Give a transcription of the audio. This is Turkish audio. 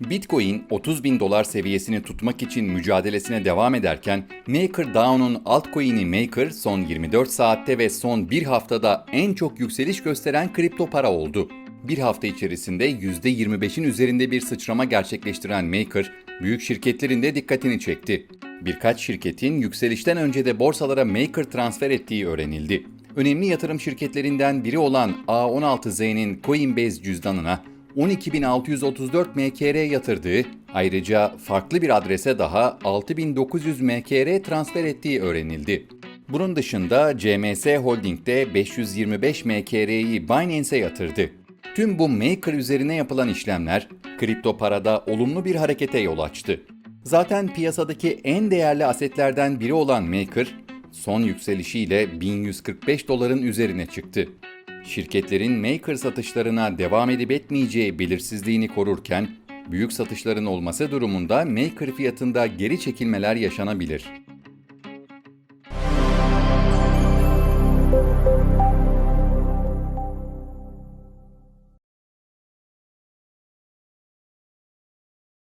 Bitcoin 30 bin dolar seviyesini tutmak için mücadelesine devam ederken MakerDAO'nun altcoin'i Maker son 24 saatte ve son bir haftada en çok yükseliş gösteren kripto para oldu. Bir hafta içerisinde %25'in üzerinde bir sıçrama gerçekleştiren Maker, büyük şirketlerin de dikkatini çekti. Birkaç şirketin yükselişten önce de borsalara Maker transfer ettiği öğrenildi. Önemli yatırım şirketlerinden biri olan A16Z'nin Coinbase cüzdanına 12.634 MKR yatırdığı, ayrıca farklı bir adrese daha 6.900 MKR transfer ettiği öğrenildi. Bunun dışında CMS Holding de 525 MKR'yi Binance'e yatırdı. Tüm bu Maker üzerine yapılan işlemler, kripto parada olumlu bir harekete yol açtı. Zaten piyasadaki en değerli asetlerden biri olan Maker, son yükselişiyle 1145 doların üzerine çıktı. Şirketlerin Maker satışlarına devam edip etmeyeceği belirsizliğini korurken, büyük satışların olması durumunda Maker fiyatında geri çekilmeler yaşanabilir.